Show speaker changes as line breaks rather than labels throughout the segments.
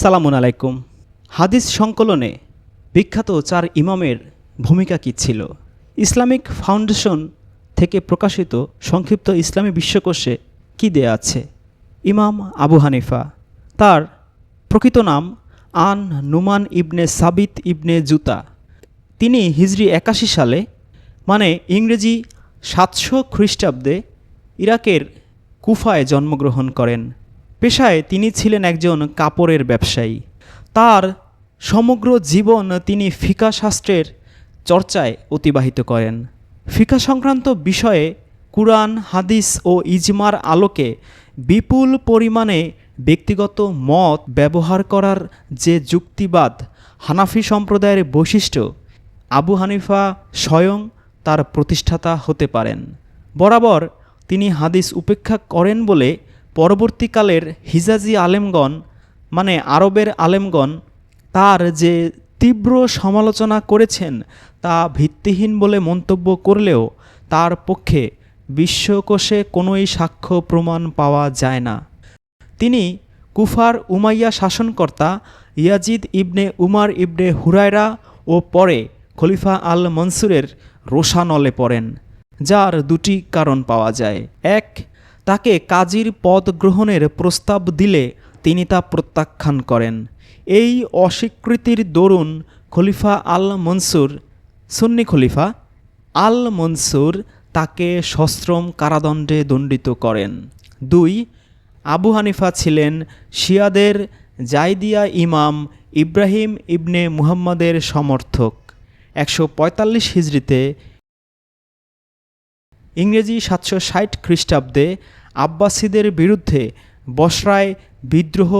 সালামুন আলাইকুম। হাদিস সংকলনে বিখ্যাত চার ইমামের ভূমিকা কী ছিল? ইসলামিক ফাউন্ডেশন থেকে প্রকাশিত সংক্ষিপ্ত ইসলামী বিশ্বকোষে কী দেয়া আছে? ইমাম আবু হানিফা। তার প্রকৃত নাম আন নুমান ইবনে সাবিত ইবনে জুতা। তিনি হিজরি একাশি সালে মানে ইংরেজি সাতশো খ্রিস্টাব্দে ইরাকের কুফায় জন্মগ্রহণ করেন। পেশায় তিনি ছিলেন একজন কাপড়ের ব্যবসায়ী। তার সমগ্র জীবন তিনি ফিকা শাস্ত্রের চর্চায় অতিবাহিত করেন। ফিকা সংক্রান্ত বিষয়ে কুরআন, হাদিস ও ইজমার আলোকে বিপুল পরিমাণে ব্যক্তিগত মত ব্যবহার করার যে যুক্তিবাদ হানাফি সম্প্রদায়ের বৈশিষ্ট্য, আবু হানিফা স্বয়ং তার প্রতিষ্ঠাতা হতে পারেন। বরাবর তিনি হাদিস উপেক্ষা করেন বলে পরবর্তীকালের হিজাজি আলেমগণ মানে আরবের আলেমগণ, তার যে তীব্র সমালোচনা করেছেন তা ভিত্তিহীন বলে মন্তব্য করলেও তার পক্ষে বিশ্বকোষে কোনোই সাক্ষ্য প্রমাণ পাওয়া যায় না। তিনি কুফার উমাইয়া শাসনকর্তা ইয়াজিদ ইবনে উমার ইবনে হুরায়রা ও পরে খলিফা আল মনসুরের রোশানলে পড়েন, যার দুটি কারণ পাওয়া যায়। এক তাকে কাজীর পদ গ্রহণের প্রস্তাব দিলে তিনি তা প্রত্যাখ্যান করেন। এই অস্বীকৃতির দরুন খলিফা আল মনসুর, সুন্নি খলিফা আল মনসুর তাকে সশ্রম কারাদণ্ডে দণ্ডিত করেন। দুই, আবু হানিফা ছিলেন শিয়াদের জাইদিয়া ইমাম ইব্রাহিম ইবনে মুহাম্মদের সমর্থক। একশো পঁয়তাল্লিশ হিজড়িতে ইংরেজি সাতশো ষাট খ্রিস্টাব্দে আব্বাসীদের বিরুদ্ধে বসরায় বিদ্রোহ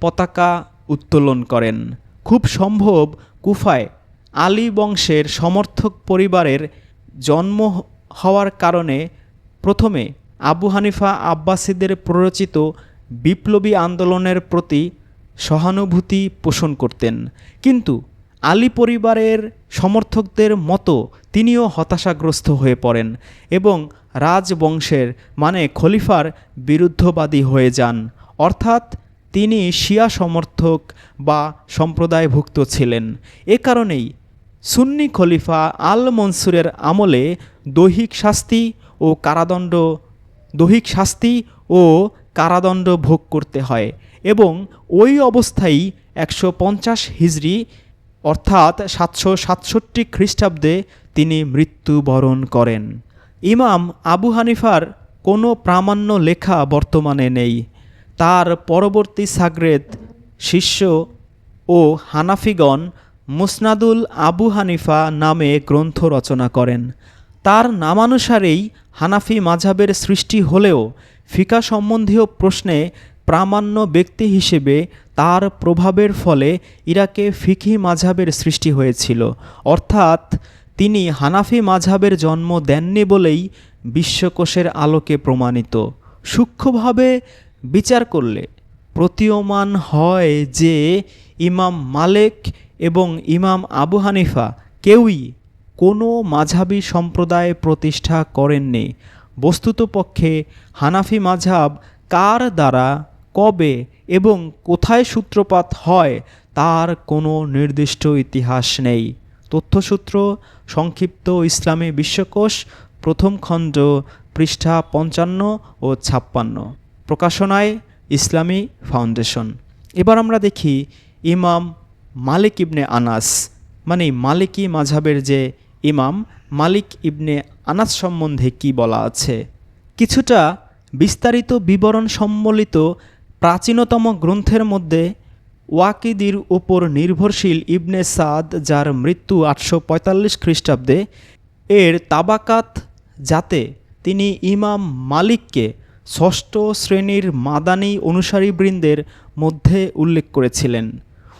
পতাকা উত্তোলন করেন। খুব সম্ভব কুফায় আলী বংশের সমর্থক পরিবারের জন্ম হওয়ার কারণে প্রথমে আবু হানিফা আব্বাসীদের প্ররোচিত বিপ্লবী আন্দোলনের প্রতি সহানুভূতি পোষণ করতেন। কিন্তু আলী পরিবারের সমর্থকদের মতো তিনিও হতাশাগ্রস্ত হয়ে পড়েন এবং রাজবংশের মানে খলিফার বিরুদ্ধবাদী হয়ে যান। অর্থাৎ তিনি শিয়া সমর্থক বা সম্প্রদায়ভুক্ত ছিলেন। এ কারণেই সুন্নি খলিফা আল মনসুরের আমলে দৈহিক শাস্তি ও কারাদণ্ড, দৈহিক শাস্তি ও কারাদণ্ড ভোগ করতে হয় এবং ওই অবস্থায় একশো পঞ্চাশ হিজড়ি অর্থাৎ সাতশো সাতষট্টি খ্রিস্টাব্দে তিনি মৃত্যুবরণ করেন। ইমাম আবু হানিফার কোনো প্রামাণ্য লেখা বর্তমানে নেই। তার পরবর্তী সাগরেদ শিষ্য ও হানাফিগণ মুসনাদুল আবু হানিফা নামে গ্রন্থ রচনা করেন। তার নামানুসারেই হানাফি মাঝাবের সৃষ্টি হলেও ফিকা সম্বন্ধীয় প্রশ্নে প্রামাণ্য ব্যক্তি হিসেবে তার প্রভাবের ফলে ইরাকে ফিকি মাঝাবের সৃষ্টি হয়েছিল। অর্থাৎ তিনি হানাফি মাঝাবের জন্ম দেননি বলেই বিশ্বকোষের আলোকে প্রমাণিত। সূক্ষ্মভাবে বিচার করলে প্রতীয়মান হয় যে ইমাম মালেক এবং ইমাম আবু হানিফা কেউই কোনো মাঝাবি সম্প্রদায় প্রতিষ্ঠা করেননি। বস্তুতপক্ষে হানাফি মাঝাব কার দ্বারা, কবে এবং কোথায় সূত্রপাত হয় তার কোনো নির্দিষ্ট ইতিহাস নেই। তথ্যসূত্র সংক্ষিপ্ত ইসলামী বিশ্বকোষ, প্রথম খণ্ড, পৃষ্ঠা পঞ্চান্ন ও ছাপ্পান্ন। প্রকাশনায় ইসলামী ফাউন্ডেশন। এবার আমরা দেখি ইমাম মালিক ইবনে আনাস মানে মালিকি মাঝাবের যে ইমাম মালিক ইবনে আনাস সম্বন্ধে কি বলা আছে। কিছুটা বিস্তারিত বিবরণ সম্বলিত প্রাচীনতম গ্রন্থের মধ্যে ওয়াকিদির উপর নির্ভরশীল ইবনে সাদ, যার মৃত্যু আটশো পঁয়তাল্লিশ খ্রিস্টাব্দে, এর তাবাকাত যাতে তিনি ইমাম মালিককে ষষ্ঠ শ্রেণির মাদানী অনুসারীবৃন্দের মধ্যে উল্লেখ করেছিলেন।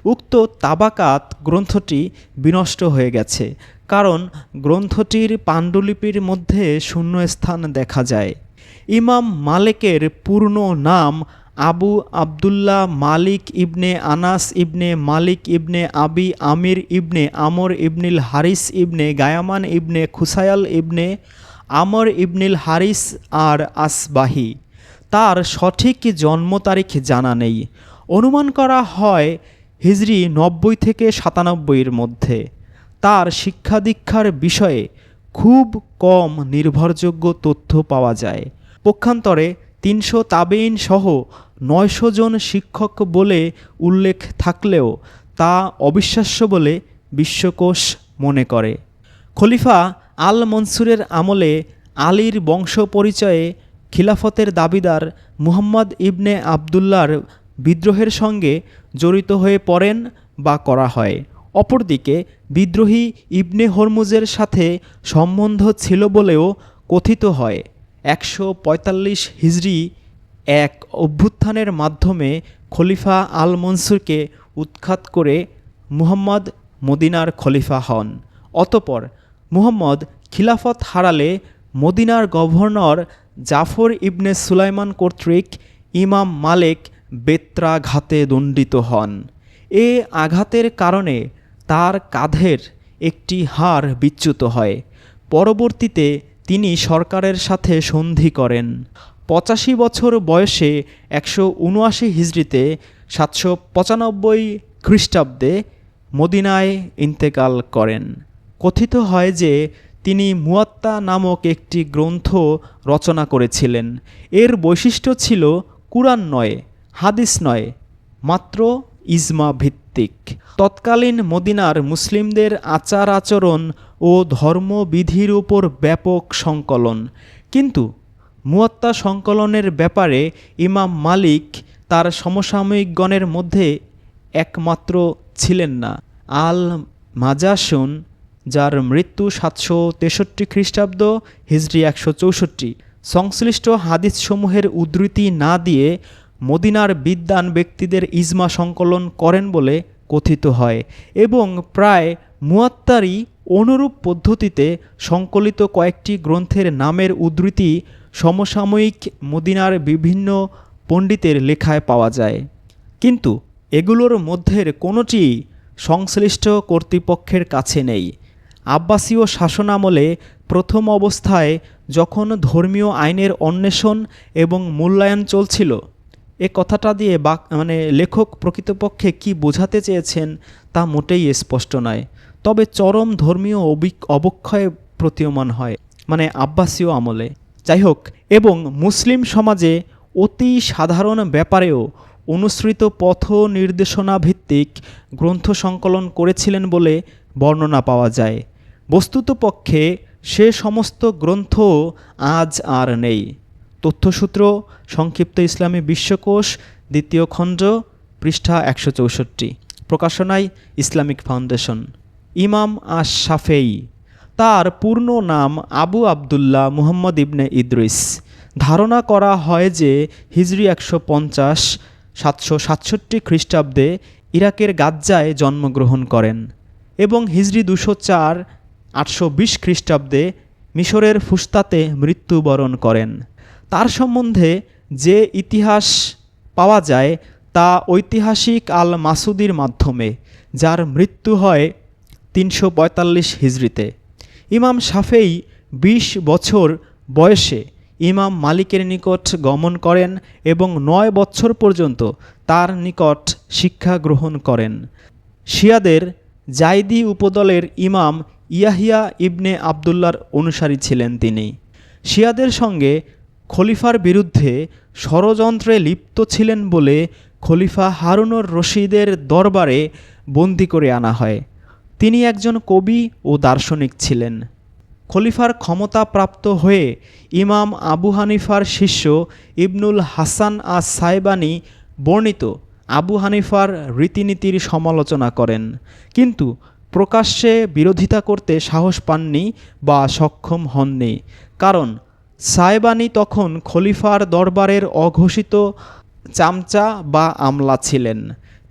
উক্ত তাবাকাত গ্রন্থটি বিনষ্ট হয়ে গেছে, কারণ গ্রন্থটির পাণ্ডুলিপির মধ্যে শূন্যস্থান দেখা যায়। ইমাম মালিকের পূর্ণ নাম আবু আবদুল্লাহ মালিক ইবনে আনাস ইবনে মালিক ইবনে আবি আমির ইবনে আমর ইবনিল হারিস ইবনে গায়ামান ইবনে খুসায়াল ইবনে আমর ইবনিল হারিস আর আসবাহি। তার সঠিক জন্ম তারিখ জানা নেই। অনুমান করা হয় হিজরি নব্বই থেকে সাতানব্বইয়ের মধ্যে। তার শিক্ষা দীক্ষার বিষয়ে খুব কম নির্ভরযোগ্য তথ্য পাওয়া যায়। পক্ষান্তরে তিনশো তাবেইন সহ নয়শো জন শিক্ষক বলে উল্লেখ থাকলেও তা অবিশ্বাস্য বলে বিশ্বকোষ মনে করে। খলিফা আল মনসুরের আমলে আলীর বংশ পরিচয়ে খিলাফতের দাবিদার মুহাম্মদ ইবনে আবদুল্লার বিদ্রোহের সঙ্গে জড়িত হয়ে পড়েন বা করা হয়। অপরদিকে বিদ্রোহী ইবনে হরমুজের সাথে সম্বন্ধ ছিল বলেও কথিত হয়। একশো পঁয়তাল্লিশ হিজড়ি এক অভ্যুত্থানের মাধ্যমে খলিফা আল মনসুরকে উৎখাত করে মুহাম্মদ মদিনার খলিফা হন। অতপর মুহাম্মদ খিলাফত হারালে মদিনার গভর্নর জাফর ইবনে সুলাইমান কর্তৃক ইমাম মালেক বেত্রাঘাতে দণ্ডিত হন। এ আঘাতের কারণে তার কাঁধের একটি হাড় বিচ্যুত হয়। পরবর্তীতে তিনি সরকারের সাথে সন্ধি করেন। পঁচাশি বছর বয়সে একশো উনআশি হিজড়িতে সাতশো পঁচানব্বই খ্রিস্টাব্দে মদিনায় ইন্তেকাল করেন। কথিত হয় যে, তিনি মুয়াত্তা নামক একটি গ্রন্থ রচনা করেছিলেন। এর বৈশিষ্ট্য ছিল কুরআন নয়, হাদিস নয়, মাত্র ইজমা ভিত্তিক। তৎকালীন মদিনার মুসলিমদের আচার আচরণ ও ধর্মবিধির উপর ব্যাপক সংকলন। কিন্তু মুয়াত্তা সংকলনের ব্যাপারে ইমাম মালিক তার সমসাময়িকগণের মধ্যে একমাত্র ছিলেন না। আল মাজাসুন, যার মৃত্যু সাতশো তেষট্টি খ্রিস্টাব্দ হিজড়ি একশো চৌষট্টি, সংশ্লিষ্ট হাদিসসমূহের উদ্ধৃতি না দিয়ে মদিনার বিদ্বান ব্যক্তিদের ইজমা সংকলন করেন বলে কথিত হয় এবং প্রায় মুয়াত্তারই অনুরূপ পদ্ধতিতে সংকলিত কয়েকটি গ্রন্থের নামের উদ্ধৃতি সমসাময়িক মদিনার বিভিন্ন পণ্ডিতের লেখায় পাওয়া যায়। কিন্তু এগুলোর মধ্যের কোনোটি সংশ্লিষ্ট কর্তৃপক্ষের কাছে নেই। আব্বাসীয় শাসনামলে প্রথম অবস্থায় যখন ধর্মীয় আইনের অন্বেষণ এবং মূল্যায়ন চলছিল, এ কথাটা দিয়ে বা মানে লেখক প্রকৃতপক্ষে কি বোঝাতে চেয়েছেন তা মোটেই স্পষ্ট নয়। তবে চরম ধর্মীয় অবিক- অবক্ষয় প্রতীয়মান হয় মানে আব্বাসীয় আমলে। যাই হোক এবং মুসলিম সমাজে অতি সাধারণ ব্যাপারেও অনুসৃত পথ নির্দেশনা ভিত্তিক গ্রন্থ সংকলন করেছিলেন বলে বর্ণনা পাওয়া যায়। বস্তুতপক্ষে সে সমস্ত গ্রন্থ আজ আর নেই। তথ্যসূত্র, সংক্ষিপ্ত ইসলামী বিশ্বকোষ, দ্বিতীয় খণ্ড, পৃষ্ঠা একশো চৌষট্টি। প্রকাশনায় ইসলামিক ফাউন্ডেশন। ইমাম আশ সাফেই তার পূর্ণ নাম আবু আবদুল্লাহ মুহাম্মদ ইবনে ইদ্রিস। ধারণা করা হয় যে হিজরি একশো পঞ্চাশ, সাতশো সাতষট্টি খ্রিস্টাব্দে ইরাকের গাজ্জায় জন্মগ্রহণ করেন এবং হিজরি দুশো চার, আটশো বিশ খ্রিস্টাব্দে মিশরের ফুস্তাতে মৃত্যুবরণ করেন। তার সম্বন্ধে যে ইতিহাস পাওয়া যায় তা ঐতিহাসিক আল মাসুদির মাধ্যমে, যার মৃত্যু হয় তিনশো পঁয়তাল্লিশ হিজড়িতে ইমাম সাফেই ২০ বছর বয়সে ইমাম মালিকের নিকট গমন করেন এবং নয় বছর পর্যন্ত তার নিকট শিক্ষা গ্রহণ করেন। শিয়াদের জাইদি উপদলের ইমাম ইয়াহিয়া ইবনে আবদুল্লার অনুসারী ছিলেন তিনি। শিয়াদের সঙ্গে খলিফার বিরুদ্ধে ষড়যন্ত্রে লিপ্ত ছিলেন বলে খলিফা হারুনুর রশিদের দরবারে বন্দি করে আনা হয়। তিনি একজন কবি ও দার্শনিক ছিলেন। খলিফার ক্ষমতা প্রাপ্ত হয়ে ইমাম আবু হানিফার শিষ্য ইবনুল হাসান আস সাইবানি বর্ণিত আবু হানিফার রীতিনীতির সমালোচনা করেন। কিন্তু প্রকাশ্যে বিরোধিতা করতে সাহস পাননি বা সক্ষম হননি, কারণ সাইবানি তখন খলিফার দরবারের অঘোষিত চামচা বা আমলা ছিলেন।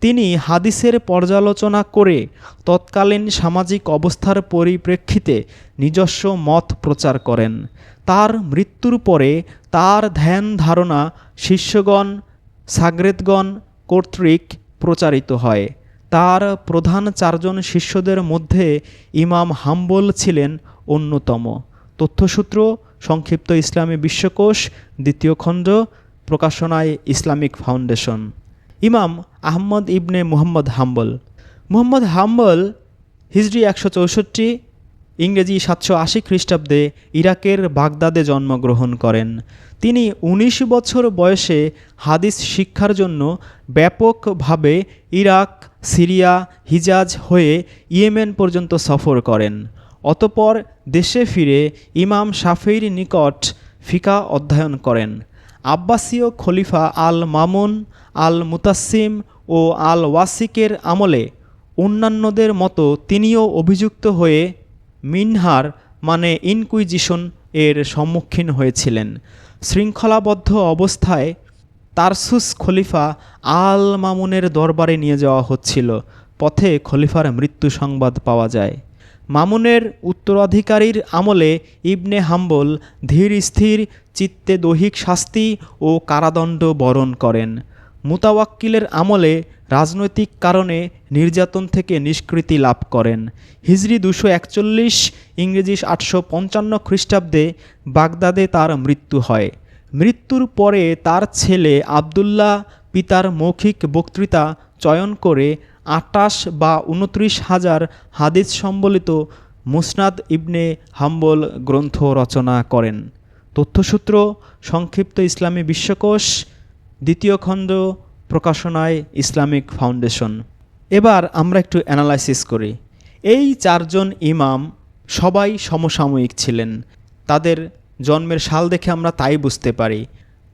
তিনি হাদিসের পর্যালোচনা করে তৎকালীন সামাজিক অবস্থার পরিপ্রেক্ষিতে নিজস্ব মত প্রচার করেন। তার মৃত্যুর পরে তার ধ্যান ধারণা শিষ্যগণ, সাগরেদগণ কর্তৃক প্রচারিত হয়। তার প্রধান চারজন শিষ্যদের মধ্যে ইমাম হাম্বল ছিলেন অন্যতম। তথ্যসূত্র, সংক্ষিপ্ত ইসলামী বিশ্বকোষ, দ্বিতীয় খণ্ড, প্রকাশনায় ইসলামিক ফাউন্ডেশন। ইমাম আহমদ ইবনে মুহাম্মদ হাম্বল। মুহাম্মদ হাম্বল হিজরি একশো চৌষট্টি, ইংরেজি সাতশো আশি খ্রিস্টাব্দে ইরাকের বাগদাদে জন্মগ্রহণ করেন। তিনি ১৯ বছর বয়সে হাদিস শিক্ষার জন্য ব্যাপকভাবে ইরাক, সিরিয়া, হিজাজ হয়ে ইয়েমেন পর্যন্ত সফর করেন। অতপর দেশে ফিরে ইমাম শাফির নিকট ফিকা অধ্যয়ন করেন। আব্বাসীয় খলিফা আল মামুন আল মুতাসিম ও আল ওয়াসিকের আমলে অন্যান্যদের মতো তিনিও অভিযুক্ত হয়ে মিনহার মানে ইনকুইজিশন এর সম্মুখীন হয়েছিলেন। শৃঙ্খলাবদ্ধ অবস্থায় তারসুস খলিফা আল মামুনের দরবারে নিয়ে যাওয়া হচ্ছিল। পথে খলিফার মৃত্যু সংবাদ পাওয়া যায়। মামুনের উত্তরাধিকারীর আমলে ইবনে হাম্বল ধীর স্থির, চিত্তে দৈহিক শাস্তি ও কারাদণ্ড বরণ করেন। মুতাওয়াক্কিলের আমলে রাজনৈতিক কারণে নির্যাতন থেকে নিষ্কৃতি লাভ করেন। হিজরি দুশো একচল্লিশ, ইংরেজি আটশো পঞ্চান্ন খ্রিস্টাব্দে বাগদাদে তার মৃত্যু হয়। মৃত্যুর পরে তার ছেলে আবদুল্লাহ পিতার মৌখিক বক্তৃতা চয়ন করে আটাশ বা উনত্রিশ হাজার হাদিস সম্বলিত মুসনাদ ইবনে হাম্বল গ্রন্থ রচনা করেন। তথ্যসূত্র, সংক্ষিপ্ত ইসলামী বিশ্বকোষ, দ্বিতীয় খণ্ড, প্রকাশনায় ইসলামিক ফাউন্ডেশন। এবার আমরা একটু অ্যানালাইসিস করি। এই চারজন ইমাম সবাই সমসাময়িক ছিলেন। তাদের জন্মের সাল দেখে আমরা তাই বুঝতে পারি।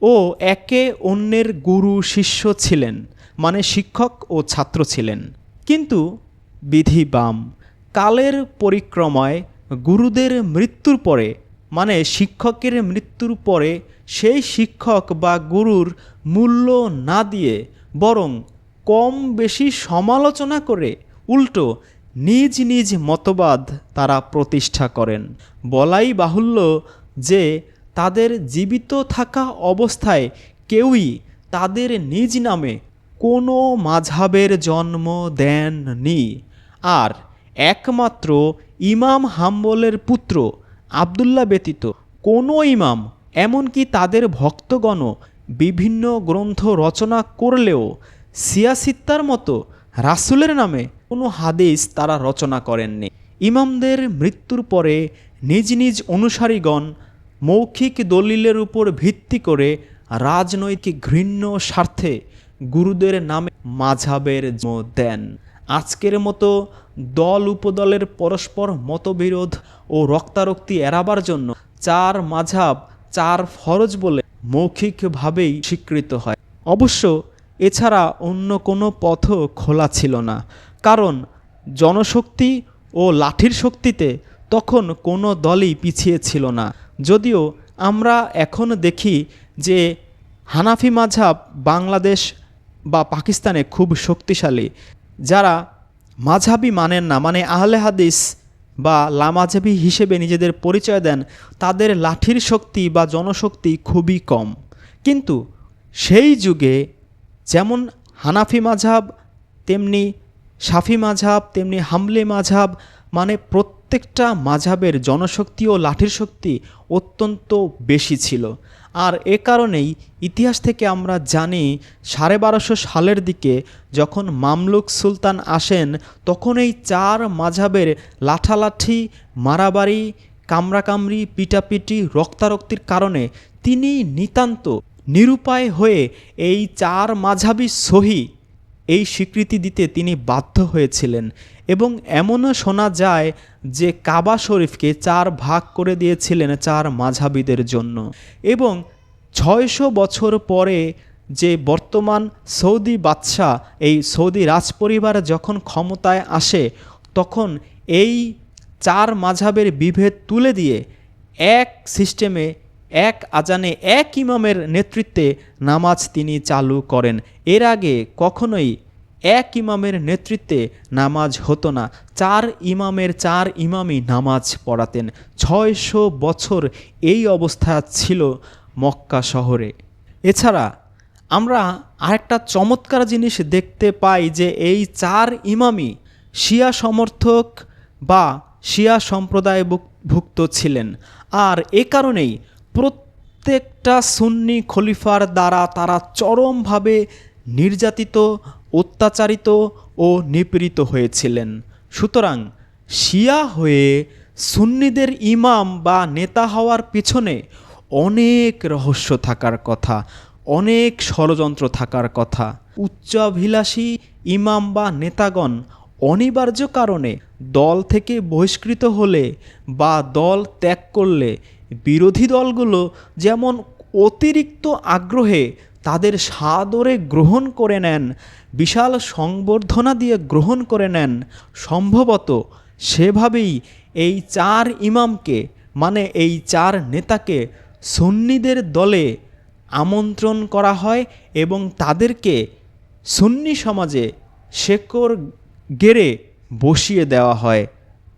ও একে অন্যের গুরু শিষ্য ছিলেন। মানে শিক্ষক ও ছাত্র ছিলেন। কিন্তু বিধি বাম কালের পরিক্রমায় গুরুদের মৃত্যুর পরে মানে শিক্ষকের মৃত্যুর পরে সেই শিক্ষক বা গুরুর মূল্য না দিয়ে বরং কম বেশি সমালোচনা করে উল্টো নিজ নিজ মতবাদ তারা প্রতিষ্ঠা করেন। বলাই বাহুল্য যে তাদের জীবিত থাকা অবস্থায় কেউই তাদের নিজ নামে কোনো মাঝাবের জন্ম দেননি। আর একমাত্র ইমাম হাম্বলের পুত্র আবদুল্লাহ ব্যতীত কোনো ইমাম, এমনকি তাদের ভক্তগণও বিভিন্ন গ্রন্থ রচনা করলেও সিয়াসিত্তার মতো রাসুলের নামে কোনো হাদিস তারা রচনা করেননি। ইমামদের মৃত্যুর পরে নিজ নিজ অনুসারীগণ মৌখিক দলিলের উপর ভিত্তি করে রাজনৈতিক ঘৃণ্য স্বার্থে গুরুদের নামে মাঝাবের দেন। আজকের মতো দল উপদলের পরস্পর মতবিরোধ ও রক্তারক্তি এড়াবার জন্য চার মাঝাব, চার ফরজ বলে মৌখিকভাবেই স্বীকৃত হয়। অবশ্য এছাড়া অন্য কোনো পথও খোলা ছিল না, কারণ জনশক্তি ও লাঠির শক্তিতে তখন কোনো দলই পিছিয়ে ছিল না। যদিও আমরা এখন দেখি যে হানাফি মাঝাব বাংলাদেশ বা পাকিস্তানে খুব শক্তিশালী, যারা মাঝাবি মানেন না মানে আহলে হাদিস বা লামাঝাবি হিসেবে নিজেদের পরিচয় দেন, তাদের লাঠির শক্তি বা জনশক্তি খুবই কম। কিন্তু সেই যুগে যেমন হানাফি মাঝাব তেমনি সাফি মাঝাব তেমনি হামলে মাঝাব মানে প্রত্যেকটা মাঝাবের জনশক্তি ও লাঠির শক্তি অত্যন্ত বেশি ছিল। আর এ কারণেই ইতিহাস থেকে আমরা জানি, সাড়ে বারোশো সালের দিকে যখন মামলুক সুলতান আসেন তখন এই চার মাঝাবের লাঠালাঠি, মারাবাড়ি, কামড়াকামড়ি, পিটাপিটি, রক্তারক্তির কারণে তিনি নিতান্ত নিরুপায় হয়ে এই চার মাঝাবি সহি এই স্বীকৃতি দিতে তিনি বাধ্য হয়েছিলেন এবং এমনও শোনা যায় যে কাবা শরীফকে চার ভাগ করে দিয়েছিলেন চার মাঝাবিদের জন্য এবং ছয়শো বছর পরে যে বর্তমান সৌদি বাদশাহ, এই সৌদি রাজপরিবার যখন ক্ষমতায় আসে, তখন এই চার মাঝাবের বিভেদ তুলে দিয়ে এক সিস্টেমে এক আজানে এক ইমামের নেতৃত্বে নামাজ তিনি চালু করেন। এর আগে কখনোই এক ইমামের নেতৃত্বে নামাজ হতো না। চার ইমামের চার ইমামই নামাজ পড়াতেন। ছয়শো বছর এই অবস্থা ছিল মক্কা শহরে। এছাড়া আমরা আরেকটা চমৎকার জিনিস দেখতে পাই যে এই চার ইমামই শিয়া সমর্থক বা শিয়া সম্প্রদায় ভুক্ত ছিলেন। আর এ কারণেই প্রত্যেকটা সুন্নি খলিফার দ্বারা তারা চরমভাবে নির্যাতিত, অত্যাচারিত ও নিপীড়িত হয়েছিলেন। সুতরাং শিয়া হয়ে সুন্নিদের ইমাম বা নেতা হওয়ার পিছনে অনেক রহস্য থাকার কথা, অনেক ষড়যন্ত্র থাকার কথা। উচ্চাভিলাষী ইমাম বা নেতাগণ অনিবার্য কারণে দল থেকে বহিষ্কৃত হলে বা দল ত্যাগ করলে বিরোধী দলগুলো যেমন অতিরিক্ত আগ্রহে তাদের সাদরে গ্রহণ করে নেন, বিশাল সংবর্ধনা দিয়ে গ্রহণ করে নেন, সম্ভবত সেভাবেই এই চার ইমামকে মানে এই চার নেতাকে সুন্নিদের দলে আমন্ত্রণ করা হয় এবং তাদেরকে সুন্নি সমাজে শেকড় গেড়ে বসিয়ে দেওয়া হয়।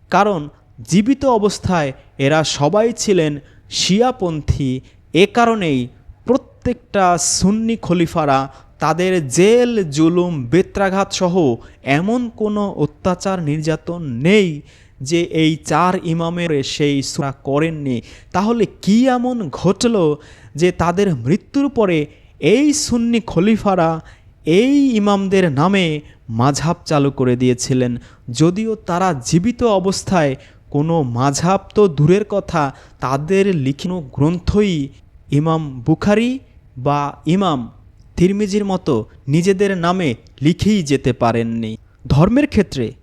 কারণ জীবিত অবস্থায় এরা সবাই ছিলেন শিয়াপন্থী। এ কারণেই প্রত্যেকটা সুন্নি খলিফারা তাদের জেল, জুলুম, বেত্রাঘাত সহ এমন কোনো অত্যাচার নির্যাতন নেই যে এই চার ইমামের সেই সুরা করেননি। তাহলে কি এমন ঘটল যে তাদের মৃত্যুর পরে এই সুন্নি খলিফারা এই ইমামদের নামে মাঝাব চালু করে দিয়েছিলেন? যদিও তারা জীবিত অবস্থায় কোনো মাঝাব তো দূরের কথা, তাদের লিখিত গ্রন্থই ইমাম বুখারি বা ইমাম তিরমিজির মতো নিজেদের নামে লিখেই যেতে পারেননি। ধর্মের ক্ষেত্রে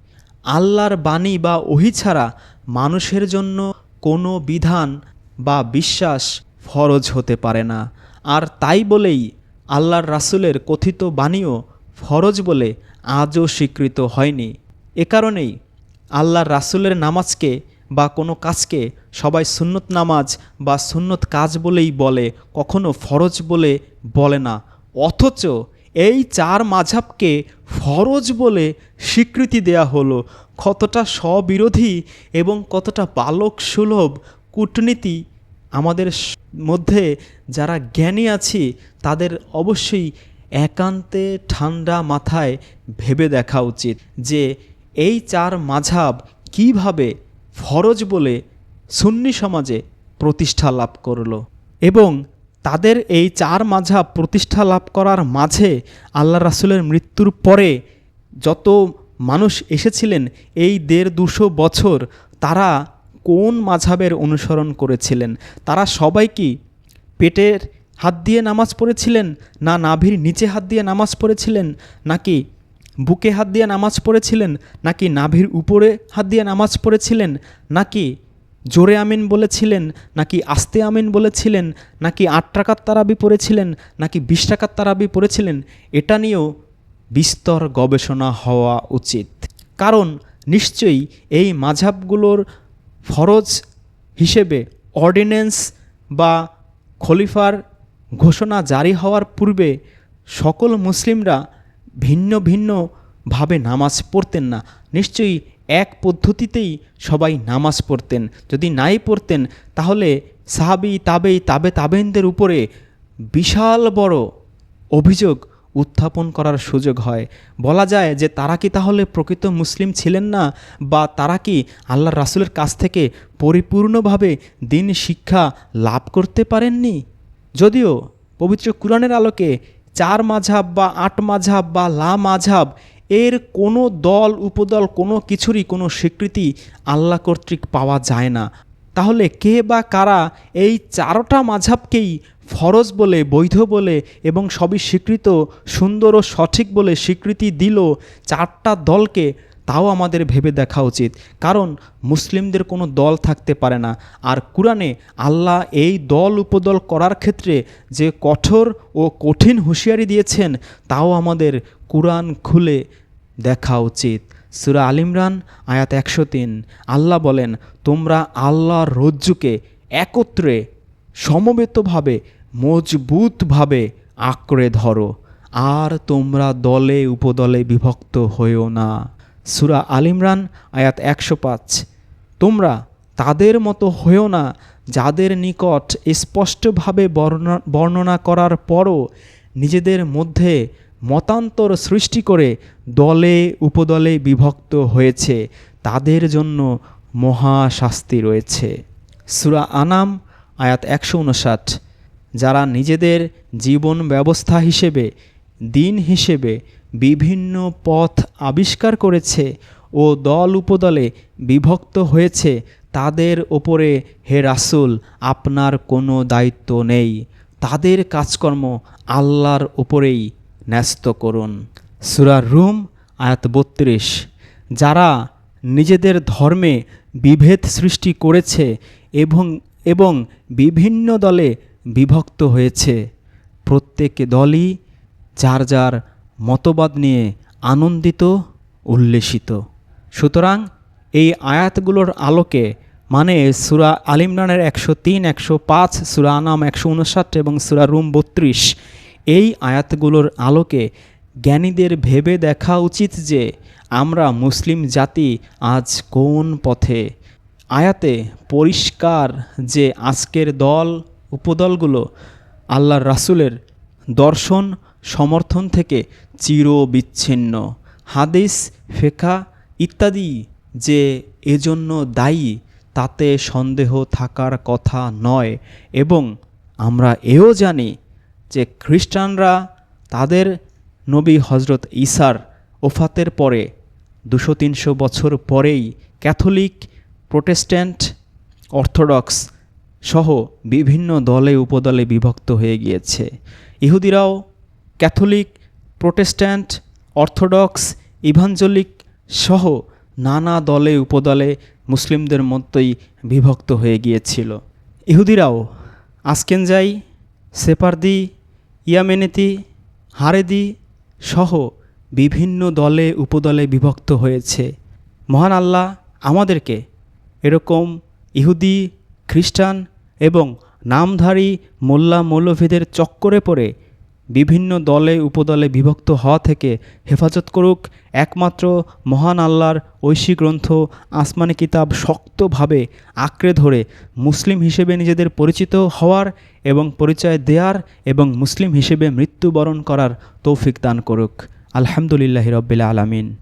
আল্লাহর বাণী বা ওহি ছাড়া মানুষের জন্য কোনো বিধান বা বিশ্বাস ফরজ হতে পারে না। আর তাই বলেই আল্লাহর রাসুলের কথিত বাণীও ফরজ বলে আজও স্বীকৃত হয়নি। এ কারণেই আল্লাহর রাসুলের নামাজকে বা কোনো কাজকে সবাই সুন্নত নামাজ বা সুন্নত কাজ বলেই বলে, কখনো ফরজ বলে বলে না। অথচ এই চার মাঝাবকে ফরজ বলে স্বীকৃতি দেয়া হলো। কতটা স্ববিরোধী এবং কতটা বালক সুলভ কূটনীতি আমাদের মধ্যে যারা জ্ঞানী আছি, তাদের অবশ্যই একান্তে ঠান্ডা মাথায় ভেবে দেখা উচিত যে এই চার মাঝাব কীভাবে ফরজ বলে সুন্নি সমাজে প্রতিষ্ঠা লাভ করল? এবং তাদের এই চার মাঝাব প্রতিষ্ঠা লাভ করার মাঝে আল্লাহ রাসুলের মৃত্যুর পরে যত মানুষ এসেছিলেন এই দেড় দুশো বছর, তারা কোন মাঝাবের অনুসরণ করেছিলেন? তারা সবাই কি পেটের হাত দিয়ে নামাজ পড়েছিলেন না নাভির নিচে হাত দিয়ে নামাজ পড়েছিলেন? নাকি বুকে হাত দিয়ে নামাজ পড়েছিলেন? নাকি নাভির উপরে হাত দিয়ে নামাজ পড়েছিলেন? নাকি জোরে আমিন বলেছিলেন? নাকি আস্তে আমিন বলেছিলেন? নাকি আট টাকার তারাবি পড়েছিলেন? নাকি বিশ টাকার তারাবি পড়েছিলেন? এটা নিয়েও বিস্তর গবেষণা হওয়া উচিত। কারণ নিশ্চয়ই এই মাঝাবগুলোর ফরজ হিসেবে অর্ডিন্যান্স বা খলিফার ঘোষণা জারি হওয়ার পূর্বে সকল মুসলিমরা ভিন্ন ভিন্নভাবে নামাজ পড়তেন না। নিশ্চয়ই এক পদ্ধতিতেই সবাই নামাজ পড়তেন। যদি নাই পড়তেন, তাহলে সাহাবি, তাবেই, তাবে তাবেনদের উপরে বিশাল বড় অভিযোগ উত্থাপন করার সুযোগ হয়। বলা যায় যে, তারা কি তাহলে প্রকৃত মুসলিম ছিলেন না? বা তারা কি আল্লাহ রাসুলের কাছ থেকে পরিপূর্ণভাবে দিন শিক্ষা লাভ করতে পারেননি? যদিও পবিত্র কুরআনের আলোকে চার মাঝাব বা আট মাঝাব বা লা মাঝাব, এর কোনো দল, উপদল, কোনো কিছুরই কোনো স্বীকৃতি আল্লাহ কর্তৃক পাওয়া যায় না। তাহলে কে বা কারা এই চারোটা মাঝাবকেই ফরজ বলে, বৈধ বলে এবং সবই স্বীকৃত, সুন্দর ও সঠিক বলে স্বীকৃতি দিল চারটা দলকে তাও আমাদের ভেবে দেখা উচিত। কারণ মুসলিমদের কোনো দল থাকতে পারে না। আর কোরআনে আল্লাহ এই দল উপদল করার ক্ষেত্রে যে কঠোর ও কঠিন হুঁশিয়ারি দিয়েছেন, তাও আমাদের কোরআন খুলে দেখা উচিত। সুরা আলিমরান আয়াত একশো তিন। আল্লাহ বলেন, তোমরা আল্লাহর রজ্জুকে একত্রে সমবেতভাবে, মজবুতভাবে আঁকড়ে ধরো। আর তোমরা দলে উপদলে বিভক্ত হয়েও না। সুরা আলিমরান আয়াত একশো পাঁচ। তোমরা তাদের মতো হয়েও না যাদের নিকট স্পষ্টভাবে বর্ণনা বর্ণনা করার পরও নিজেদের মধ্যে মতান্তর সৃষ্টি করে দলে, উপদলে বিভক্ত হয়েছে। তাদের জন্য মহাশাস্তি রয়েছে। সুরা আনাম, আয়াত একশো উনষাট। যারা নিজেদের জীবন ব্যবস্থা হিসেবে, দিন হিসেবে বিভিন্ন পথ আবিষ্কার করেছে ও দল উপদলে বিভক্ত হয়েছে, তাদের ওপরে, হে রাসূল, আপনার কোনো দায়িত্ব নেই। তাদের কাজকর্ম আল্লাহর ওপরেই ন্যস্ত করুন। সুরা রুম, আয়াত বত্রিশ। যারা নিজেদের ধর্মে বিভেদ সৃষ্টি করেছে এবং এবং বিভিন্ন দলে বিভক্ত হয়েছে, প্রত্যেক দলই যার যার মতবাদ নিয়ে আনন্দিত উল্লেসিত সুতরাং এই আয়াতগুলোর আলোকে মানে সুরা আলিমরানের একশো তিন, একশো পাঁচ, সুরা আনাম একশো উনষাট এবং সুরা রুম বত্রিশ এই আয়াতগুলোর আলোকে জ্ঞানীদের ভেবে দেখা উচিত যে আমরা মুসলিম জাতি আজ কোন পথে? আয়াতে পরিষ্কার যে আজকের দল, উপদলগুলো আল্লাহর রাসূলের দর্শন সমর্থন থেকে চির বিচ্ছিন্ন হাদিস ফেকা ইত্যাদি যে এজন্য দায়ী, তাতে সন্দেহ থাকার কথা নয় এবং আমরা এও জানি যে খ্রিস্টানরা তাদের নবী হজরত ঈসার ওফাতের পরে, দুশো তিনশো বছর পরেই ক্যাথলিক, প্রোটেস্ট্যান্ট, অর্থোডক্স সহ বিভিন্ন দলে উপদলে বিভক্ত হয়ে গিয়েছে। ইহুদিরাও ক্যাথলিক, প্রোটেস্ট্যান্ট, অর্থোডক্স, ইভাঞ্জলিক সহ নানা দলে, উপদলে মুসলিমদের মতোই বিভক্ত হয়ে গিয়েছিল। ইহুদিরাও আসকেনজাই, সেপারদি, ইয়ামেনেতি, হারেদি সহ বিভিন্ন দলে, উপদলে বিভক্ত হয়েছে। মহান আল্লাহ আমাদেরকে এরকম ইহুদি, খ্রিস্টান এবং নামধারী মোল্লা মৌলভীদের চক্করে পড়ে বিভিন্ন দলে, উপদলে বিভক্ত হওয়া থেকে হেফাজত করুক একমাত্র মহান আল্লাহর ঐশী গ্রন্থ আসমানি কিতাব শক্তভাবে আঁকড়ে ধরে মুসলিম হিসেবে নিজেদের পরিচিত হওয়ার এবং পরিচয় দেয়ার এবং মুসলিম হিসেবে মৃত্যুবরণ করার তৌফিক দান করুক। আলহামদুলিল্লাহ রব্বিল আলামিন।